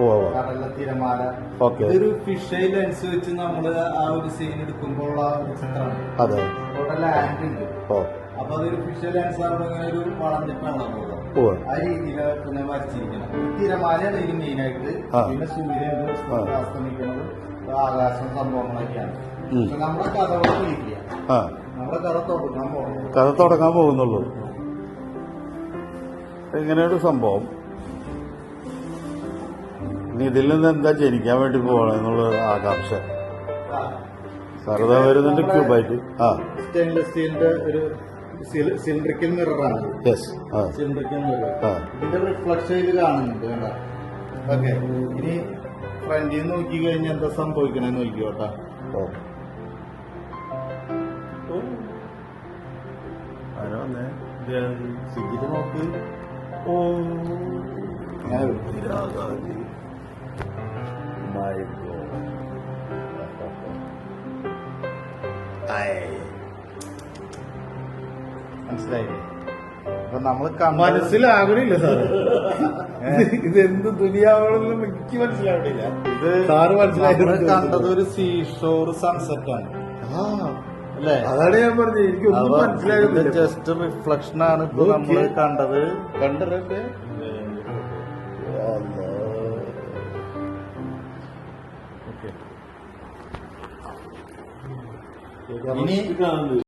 ഓ ഓ കടല തിരമാല ഓക്കെ. ഇതൊരു ഫിഷ് ലെൻസ് വെച്ച് നമ്മൾ ആ ഒരു സീൻ ഒരു ചിത്രമാണ്. അതെ. അവിടെ ലാൻഡ് ഉണ്ട്. അപ്പൊ അതൊരു ഫിഷ് ലെൻസ് ആകുമ്പോൾ ഇങ്ങനെ ഒരു വളഞ്ഞിട്ടാണ് ആ രീതിയിൽ ഞാൻ വരച്ചിരിക്കണം. തിരമാലയാണ് ഇതിന് മെയിൻ ആയിട്ട്. പിന്നെ സൂര്യൻ അസ്തമിക്കുന്നത് ആകാശം സംഭവങ്ങളൊക്കെയാണ്. കഥകൾ വിളിക്കുക ആ. നമ്മളെ കഥ തുടങ്ങാൻ പോകുന്നു. കഥ തുടങ്ങാൻ പോകുന്നുള്ളൂ. ഇങ്ങനെയൊരു സംഭവം. ഇനി ഇതിൽ നിന്ന് എന്താ ജനിക്കാൻ വേണ്ടി പോകണം എന്നുള്ള ആകാംക്ഷ. സർദാ വരുന്നുണ്ട് ക്യൂബായിട്ട്. ആ. സ്റ്റെയിൻലെസ് സ്റ്റീലിന്റെ ഒരു സിലിണ്ടറിക്കൽ മിററാണ്. Yes cylindrical mirror. ആ. ഇതിന്റെ റിഫ്ലക്ഷൻ ഇത് കാണുന്നുണ്ട് വേണ്ട ഓക്കെ. ഇനി ഫ്രണ്ടിൽ നിന്ന് നോക്കി കഴിഞ്ഞാൽ എന്താ സംഭവിക്കണേ നോക്കിയോട്ടാ ഓ. ആരോ വന്നേ? ഇത് നോക്ക്. ഓ. ഇങ്ങനെ ഇന്ദിരാഗാന്ധി മൈ മനസ്സിലായില്ലേ? അപ്പൊ നമ്മൾ മനസ്സിലാകണില്ല സാർ ഇത് എന്ത് ദുനിയാവണെന്ന് എനിക്ക് മനസ്സിലാവണില്ല. ഇത് സാറ് മനസ്സിലാക്കി നമ്മൾ കണ്ടത് ഒരു സീഷോർ സൺസെറ്റ് ആണ്. ആ. അല്ലേ? അതാണ് ഞാൻ പറഞ്ഞത്. മനസ്സിലാകുന്നില്ല ജസ്റ്റ് റിഫ്ലക്ഷൻ ആണ് ഇപ്പൊ. നമ്മൾ കണ്ടത്. കണ്ടറൊക്കെ ഇനി